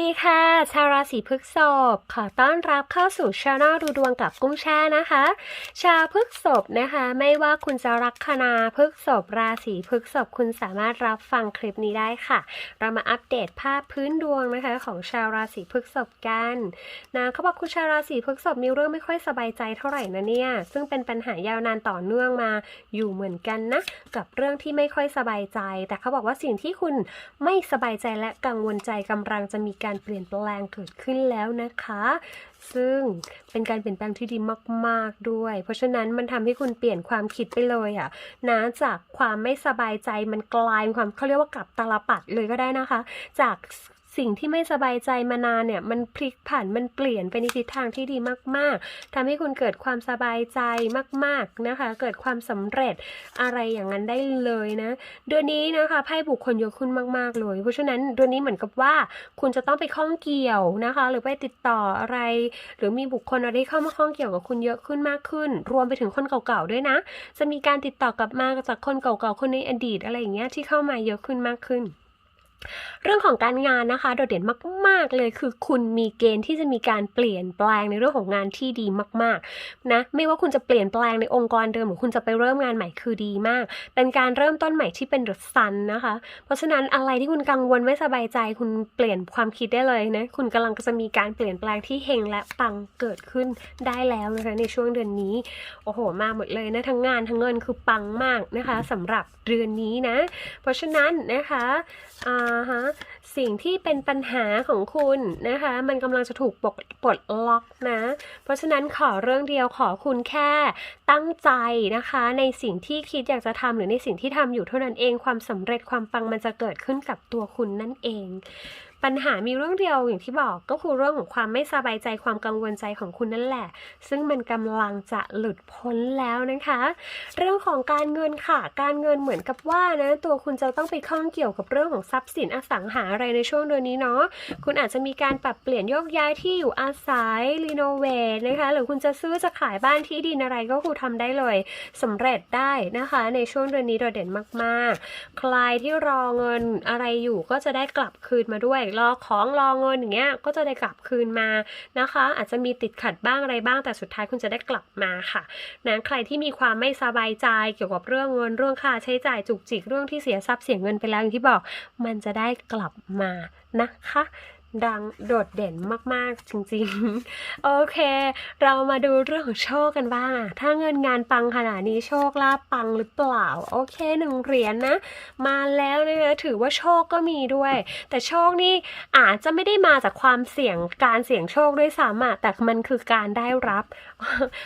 ดีค่ะ ชาวราศีพฤกษภขอต้อนรับเข้าสู่ช anel ดูดวงกับกุ้งแช่นะคะ ชาวพฤกษภนะคะ ไม่ว่าคุณจะลักคนาพฤกษภราศีพฤกษภคุณสามารถรับฟังคลิปนี้ได้ค่ะ เรามาอัปเดตภาพพื้นดวงนะคะ ของชาวราศีพฤกษภกันนะเขาบอกคุณชาวราศีพฤกษภมีเรื่องไม่ค่อยสบายใจเท่าไหร่นะเนี่ย ซึ่งเป็นปัญหายาวนานต่อเนื่องมาอยู่เหมือนกันนะกับเรื่องที่ไม่ค่อยสบายใจ แต่เขาบอกว่าสิ่งที่คุณไม่สบายใจและกังวลใจกำลังจะมีการการเปลี่ยนแปลงเกิดขึ้นแล้วนะคะ ซึ่งเป็นการเปลี่ยนแปลงที่ดีมาก ๆด้วย เพราะฉะนั้นมันทำให้คุณเปลี่ยนความคิดไปเลยอะนะจากความไม่สบายใจมันกลายเป็นความเขาเรียกว่ากลับตาลปัดเลยก็ได้นะคะ จาก สิ่งที่ไม่สบายใจมานานเนี่ยมันพลิกผันมันเปลี่ยนไปในทิศทางที่ดีมาก ๆทำให้คุณเกิดความสบายใจมาก ๆนะคะ เกิดความสำเร็จอะไรอย่างนั้นได้เลยนะเดือนนี้นะคะไพ่บุคคลเยอะขึ้นมาก ๆ เลย เพราะฉะนั้นเดือนนี้เหมือนกับว่าคุณจะต้องไปข้องเกี่ยวนะคะ หรือไปติดต่ออะไร หรือมีบุคคลอะไรเข้ามาข้องเกี่ยวกับคุณเยอะขึ้นมากขึ้น รวมไปถึงคนเก่าๆด้วยนะ จะมีการติดต่อกลับมาจากคนเก่าๆคนในอดีตอะไรอย่างเงี้ยที่เข้ามาเยอะขึ้นมากขึ้น เรื่องของการงานนะคะ โดดเด่นมาก ๆ เลยคือคุณมีเกณฑ์ที่จะมีการเปลี่ยนแปลงในเรื่องของงานที่ดีมากๆนะไม่ว่าคุณจะเปลี่ยนแปลงในองค์กรเดิมหรือคุณจะไปเริ่มงานใหม่คือดีมาก เป็นการเริ่มต้นใหม่ที่เป็น the sun นะคะ เพราะฉะนั้นอะไรที่คุณกังวลไม่สบายใจ คุณเปลี่ยนความคิดได้เลยนะคุณกำลังจะมีการเปลี่ยนแปลงที่เฮงและปังเกิดขึ้นได้แล้วนะคะในช่วงเดือนนี้โอ้โหมาหมดเลยนะทั้งงานทั้งเงินคือปังมากนะคะสำหรับเดือนนี้นะ เพราะฉะนั้นนะคะอ่าฮะสิ่งที่เป็นปัญหาของคุณนะคะ มันกำลังจะถูกปลดปลดล็อกนะ เพราะฉะนั้นขอเรื่องเดียวขอคุณแค่ตั้งใจนะคะ ในสิ่งที่คิดอยากจะทำหรือในสิ่งที่ทำอยู่เท่านั้นเองความสำเร็จความปังมันจะเกิดขึ้นกับตัวคุณนั่นเอง ปัญหามีเรื่องเดียวอย่างที่บอกก็คือเรื่องของความไม่สบายใจความกังวลใจของคุณนั่นแหละ ซึ่งมันกำลังจะหลุดพ้นแล้วนะคะ เรื่องของการเงินค่ะ การเงินเหมือนกับว่านะตัวคุณจะต้องไปข้องเกี่ยวกับเรื่องของทรัพย์สินอสังหาอะไรในช่วงเดือนนี้เนาะคุณอาจจะมีการปรับเปลี่ยนโยกย้ายที่อยู่อาศัยรีโนเวทนะคะหรือคุณจะซื้อจะขายบ้านที่ดินอะไรก็คือทำได้เลยสำเร็จได้นะคะ ในช่วงเดือนนี้โดดเด่นมาก ๆ ใครที่รอเงินอะไรอยู่ก็จะได้กลับคืนมาด้วยรอของรอเงินอย่างเงี้ยก็จะได้กลับคืนมานะคะ อาจจะมีติดขัดบ้างอะไรบ้างแต่สุดท้ายคุณจะได้กลับมาค่ะนะใครที่มีความไม่สบายใจเกี่ยวกับเรื่องเงินเรื่องค่าใช้จ่ายจุกจิกเรื่องที่เสียทรัพย์เสียเงินไปแล้วอย่างที่บอก มันจะได้กลับมานะคะ ดังโดดเด่นมากๆจริงๆ โอเค เรามาดูเรื่องของโชคกันบ้างอะถ้าเงินงานปังขนาดนี้โชคลาภปังหรือเปล่า โอเคหนึ่งเหรียญนะ มาแล้วนะคะถือว่าโชคก็มีด้วย แต่โชคนี่อาจจะไม่ได้มาจากความเสี่ยงการเสี่ยงโชคด้วยซ้ำอะแต่มันคือการได้รับ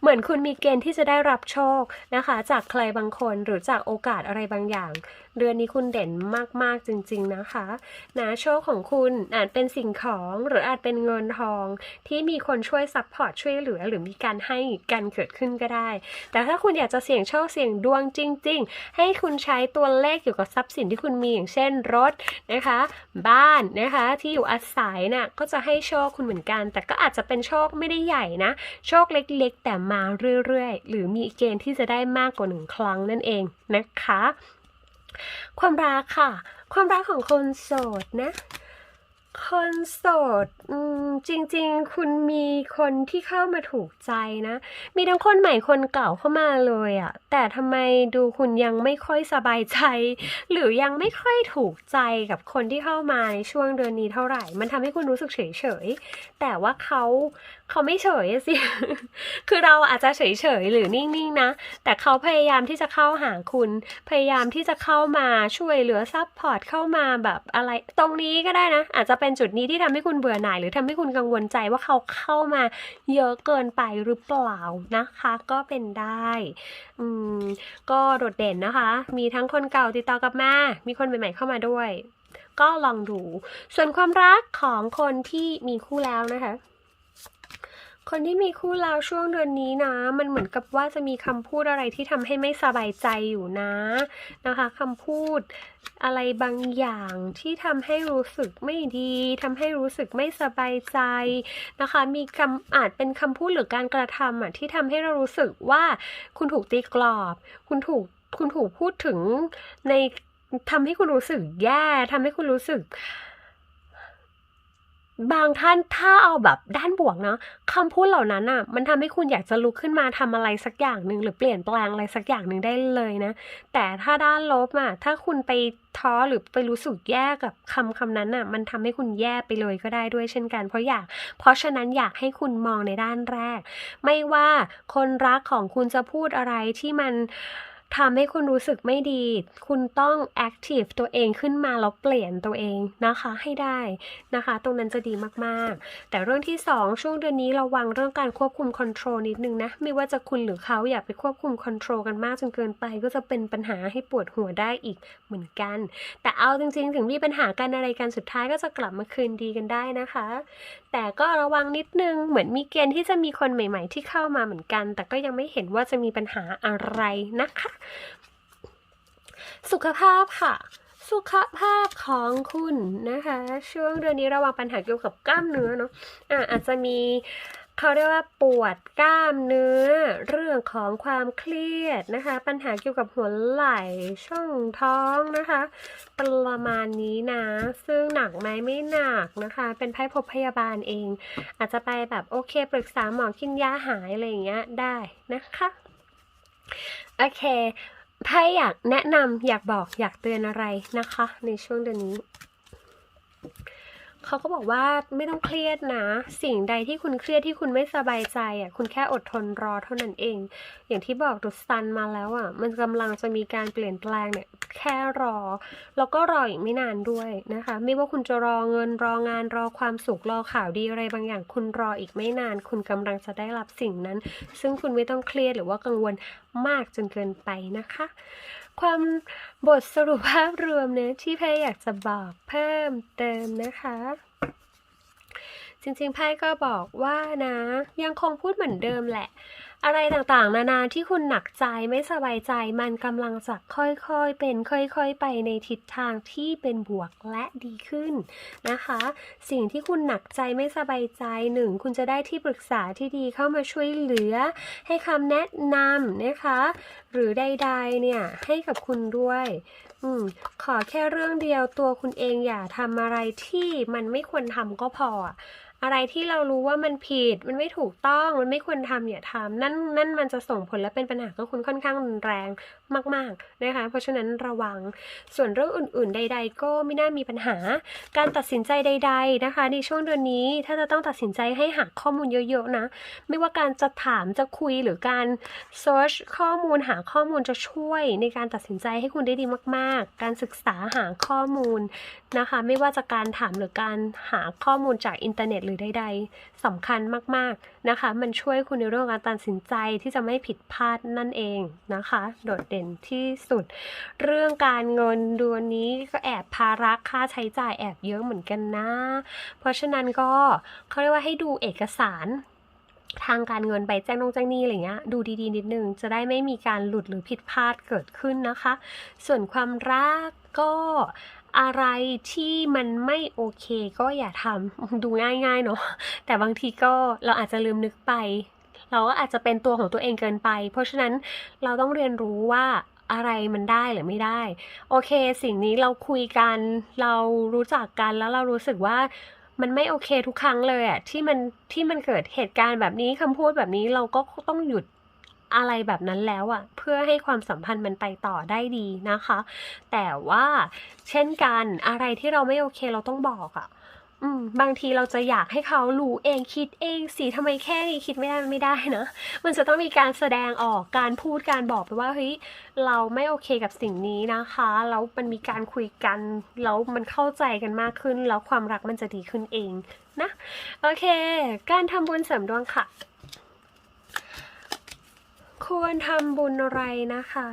เหมือนคุณมีเกณฑ์ที่จะได้รับโชคนะคะ จากใครบางคนหรือจากโอกาสอะไรบางอย่างเดือนนี้คุณเด่นมากๆจริง ๆนะคะนะโชคของคุณอาจเป็นสิ่งของหรืออาจเป็นเงินทองที่มีคนช่วยซัพพอร์ตช่วยเหลือ หรือมีการให้กันเกิดขึ้นก็ได้ แต่ถ้าคุณอยากจะเสี่ยงโชคเสี่ยงดวงจริง ๆ ให้คุณใช้ตัวเลขเกี่ยวกับทรัพย์สินที่คุณมีอย่างเช่นรถนะคะ บ้านนะคะที่อยู่อาศัยน่ะก็จะให้โชคคุณเหมือนกัน แต่ก็อาจจะเป็นโชคไม่ได้ใหญ่นะ โชคเล็กๆ แต่มาเรื่อยๆ หรือมีเกณฑ์ที่จะได้มากกว่าหนึ่งครั้งนั่นเองนะคะ ความรักค่ะ ความรักของคนโสดนะ คนโสดจริง ๆ คุณมีคนที่เข้ามาถูกใจนะ มีทั้งคนใหม่คนเก่าเข้ามาเลยอะแต่ทำไมดูคุณยังไม่ค่อยสบายใจ หรือยังไม่ค่อยถูกใจกับคนที่เข้ามาในช่วงเดือนนี้เท่าไหร่ มันทำให้คุณรู้สึกเฉยๆแต่ว่าเขาเขาไม่เฉยสิคือเราอาจจะเฉยๆหรือนิ่งๆนะ แต่เขาพยายามที่จะเข้าหาคุณ พยายามที่จะเข้ามาช่วยเหลือซัพพอร์ตเข้ามาแบบอะไร ตรงนี้ก็ได้นะ อาจจะเป็นจุดนี้ที่ทำให้คุณเบื่อหน่าย หรือทำให้คุณกังวลใจว่าเขาเข้ามาเยอะเกินไปหรือเปล่านะคะ ก็เป็นได้อืมก็โดดเด่นนะคะ มีทั้งคนเก่าติดต่อกลับมา มีคนใหม่ๆเข้ามาด้วย ก็ลองดู ส่วนความรักของคนที่มีคู่แล้วนะคะ คนที่มีคู่แล้วช่วงเดือนนี้นะ มันเหมือนกับว่าจะมีคำพูดอะไรที่ทำให้ไม่สบายใจอยู่นะนะคะคำพูดอะไรบางอย่างที่ทำให้รู้สึกไม่ดีทำให้รู้สึกไม่สบายใจนะคะ มีคำอาจเป็นคำพูดหรือการกระทำอะที่ทำให้เรารู้สึกว่าคุณถูกตีกรอบ คุณถูกคุณถูกพูดถึงในทำให้คุณรู้สึกแย่ทำให้คุณรู้สึก บางท่านถ้าเอาแบบด้านบวกเนาะคำพูดเหล่านั้นอะ มันทำให้คุณอยากจะลุกขึ้นมาทำอะไรสักอย่างหนึ่งหรือเปลี่ยนแปลงอะไรสักอย่างหนึ่งได้เลยนะ แต่ถ้าด้านลบอะถ้าคุณไปท้อหรือไปรู้สึกแย่กับคำคำนั้นอะ มันทำให้คุณแย่ไปเลยก็ได้ด้วยเช่นกัน เพราะอยาก เพราะฉะนั้นอยากให้คุณมองในด้านแรก ไม่ว่าคนรักของคุณจะพูดอะไรที่มัน ทำให้คุณรู้สึกไม่ดี คุณต้อง active ตัวเองขึ้นมาแล้วเปลี่ยนตัวเองนะคะให้ได้นะคะ ตรงนั้นจะดีมากๆ แต่เรื่องที่ 2 ช่วงเดือนนี้ระวังเรื่องการควบคุม control นิดนึงนะ ไม่ว่าจะคุณหรือเขาอย่าไปควบคุม control กันมากจนเกินไป ก็จะเป็นปัญหาให้ปวดหัวได้อีกเหมือนกัน แต่เอาจริงๆ ถึงมีปัญหากันอะไรกันสุดท้ายก็จะกลับมาคืนดีกันได้นะคะ แต่ก็ระวังนิดนึงเหมือนมีเกณฑ์ที่จะมีคนใหม่ ๆ ที่เข้ามาเหมือนกัน แต่ก็ยังไม่เห็นว่าจะมีปัญหาอะไรนะคะสุขภาพค่ะ สุขภาพของคุณนะคะ ช่วงเดือนนี้ระวังปัญหาเกี่ยวกับกล้ามเนื้อเนาะอะอาจจะมีเขาเรียกว่าปวดกล้ามเนื้อ เรื่องของความเครียดนะคะ ปัญหาเกี่ยวกับหัวไหล่ช่องท้องนะคะ ประมาณนี้นะ ซึ่งหนักไหมไม่หนักนะคะ เป็นไพ่พบพยาบาลเอง อาจจะไปแบบโอเคปรึกษาหมอกินยาหายอะไรอย่างเงี้ยได้นะคะ โอเคไพ่อยากแนะนำอยากบอกอยากเตือนอะไรนะคะ ในช่วงเดือนนี้ เขาก็บอกว่าไม่ต้องเครียดนะ สิ่งใดที่คุณเครียดที่คุณไม่สบายใจอะคุณแค่อดทนรอเท่านั้นเอง อย่างที่บอกดุสันมาแล้วอะ มันกำลังจะมีการเปลี่ยนแปลงเนี่ยแค่รอ แล้วก็รออีกไม่นานด้วยนะคะ ไม่ว่าคุณจะรอเงินรองานรอความสุขรอข่าวดีอะไรบางอย่าง คุณรออีกไม่นาน คุณกำลังจะได้รับสิ่งนั้น ซึ่งคุณไม่ต้องเครียดหรือว่ากังวลมากจนเกินไปนะคะความบทสรุปภาพรวมเนี่ยที่แพ่อยากจะบอกเพิ่มเติมนะคะ จริงๆไพ่ก็บอกว่านะ ยังคงพูดเหมือนเดิมแหละ อะไรต่างๆ นานาที่คุณหนักใจไม่สบายใจมันกำลังจะค่อยๆเป็นค่อยๆ ไปในทิศทางที่เป็นบวกและดีขึ้นนะคะ สิ่งที่คุณหนักใจไม่สบายใจหนึ่งคุณจะได้ที่ปรึกษาที่ดีเข้ามาช่วยเหลือ ให้คำแนะนำนะคะ หรือใดๆเนี่ยให้กับคุณด้วยอขอแค่เรื่องเดียวตัวคุณเองอย่าทำอะไรที่มันไม่ควรทำก็พอ อะไรที่เรารู้ว่ามันผิด มันไม่ถูกต้อง มันไม่ควรทำอย่าทำนั่นนั่นมันจะส่งผลและเป็นปัญหากับคุณค่อนข้างรุนแรงมากๆนะคะ เพราะฉะนั้นระวัง ส่วนเรื่องอื่น ๆ ใด ๆ ก็ไม่น่ามีปัญหา การตัดสินใจใด ๆนะคะ ในช่วงเดือนนี้ ถ้าจะต้องตัดสินใจให้หาข้อมูลเยอะๆนะ ไม่ว่าการจะถามจะคุยหรือการเซิร์ชข้อมูลหาข้อมูลจะช่วยในการตัดสินใจให้คุณได้ดีมาก ๆ การศึกษาหาข้อมูลนะคะ ไม่ว่าจะการถามหรือการหาข้อมูลจากอินเทอร์เน็ตหรือใดๆสำคัญมากๆนะคะ มันช่วยคุณในเรื่องการตัดสินใจที่จะไม่ผิดพลาดนั่นเองนะคะ โดดเด่นที่สุด เรื่องการเงินดือนนี้ก็แอบภาระค่าใช้จ่ายแอบเยอะเหมือนกันนะ เพราะฉะนั้นก็เขาเรียกว่าให้ดูเอกสารทางการเงินไปแจ้งนงแจ้งหนี้อะไรเงี้ยดูดีๆ นิดนึง จะได้ไม่มีการหลุดหรือผิดพลาดเกิดขึ้นนะคะ ส่วนความรักก็ อะไรที่มันไม่โอเคก็อย่าทำดูง่ายๆเนาะแต่บางทีก็เราอาจจะลืมนึกไป เราก็อาจจะเป็นตัวของตัวเองเกินไป เพราะฉะนั้นเราต้องเรียนรู้ว่าอะไรมันได้หรือไม่ได้ โอเค สิ่งนี้เราคุยกัน เรารู้จักกันแล้วเรารู้สึกว่ามันไม่โอเคทุกครั้งเลยอะที่มันที่มันเกิดเหตุการณ์แบบนี้คำพูดแบบนี้เราก็ต้องหยุด อะไรแบบนั้นแล้วอะเพื่อให้ความสัมพันธ์มันไปต่อได้ดีนะคะ แต่ว่าเช่นกันอะไรที่เราไม่โอเคเราต้องบอกอะบางทีเราจะอยากให้เขารู้เองคิดเองสิทำไมแค่นี้คิดไม่ได้มันไม่ได้นะ มันจะต้องมีการแสดงออกการพูดการบอกไปว่าเฮ้ยเราไม่โอเคกับสิ่งนี้นะคะแล้วมันมีการคุยกันแล้วมันเข้าใจกันมากขึ้น แล้วความรักมันจะดีขึ้นเองนะโอเค การทำบุญเสริมดวงค่ะ ควรทำบุญอะไรนะคะ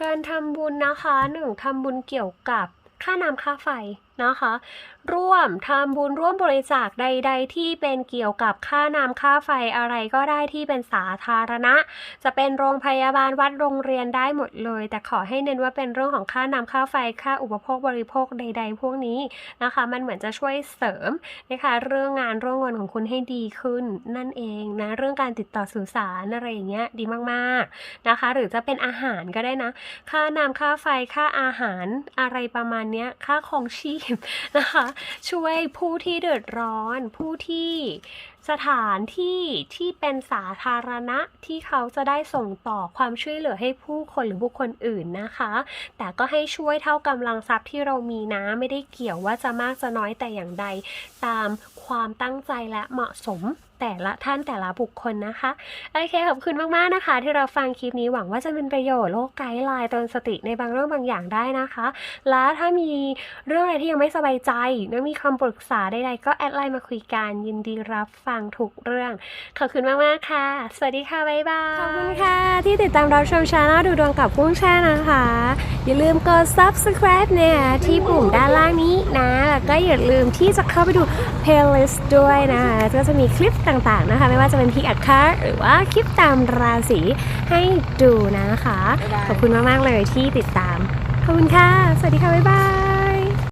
การทำบุญนะคะหนึ่งทำบุญเกี่ยวกับค่าน้ำค่าไฟนะคะ ร่วมทำบุญร่วมบริจาคใด ๆ ที่เป็นเกี่ยวกับค่าน้ำค่าไฟอะไรก็ได้ที่เป็นสาธารณะ จะเป็นโรงพยาบาลวัดโรงเรียนได้หมดเลย แต่ขอให้เน้นว่าเป็นเรื่องของค่าน้ำค่าไฟค่าอุปโภคบริโภคใด ๆ พวกนี้นะคะ มันเหมือนจะช่วยเสริมนะคะเรื่องงานเรื่องเงินของคุณให้ดีขึ้นนั่นเองนะเรื่องการติดต่อสื่อสารอะไรอย่างเงี้ยดีมากๆนะคะ หรือจะเป็นอาหารก็ได้นะ ค่าน้ำค่าไฟค่าอาหารอะไรประมาณเนี้ยค่าของชีพนะคะช่วยผู้ที่เดือดร้อนผู้ที่สถานที่ที่เป็นสาธารณะที่เขาจะได้ส่งต่อความช่วยเหลือให้ผู้คนหรือบุคคลอื่นนะคะ แต่ก็ให้ช่วยเท่ากำลังทรัพย์ที่เรามีนะ ไม่ได้เกี่ยวว่าจะมากจะน้อยแต่อย่างใด ตามความตั้งใจและเหมาะสมแต่ละท่านแต่ละบุคคลนะคะ โอเคขอบคุณมาก ๆ นะคะ ที่เราฟังคลิปนี้หวังว่าจะเป็นประโยชน์โลกไกด์ไลน์เตือนสติในบางเรื่องบางอย่างได้นะคะ และถ้ามีเรื่องอะไรที่ยังไม่สบายใจหรือมีคำปรึกษาใดๆก็แอดไลน์มาคุยกันยินดีรับฟังทุกเรื่อง ขอบคุณมาก ๆ ค่ะ สวัสดีค่ะ บ๊ายบาย ขอบคุณค่ะ ที่ติดตามรับชมช anel ดูดวงกับกุ้งแช่นะคะ อย่าลืมกด subscribe เนี่ยที่ปุ่มด้านล่างนี้นะ แล้วก็อย่าลืมที่จะเข้าไปดู playlist ด้วยนะคะก็จะมีคลิปต่างๆนะคะ ไม่ว่าจะเป็นพิกอัดคาร์หรือว่าคลิปตามราศีให้ดูนะคะ ขอบคุณมาก ๆ เลยที่ติดตาม ขอบคุณค่ะ สวัสดีค่ะ บ๊ายบาย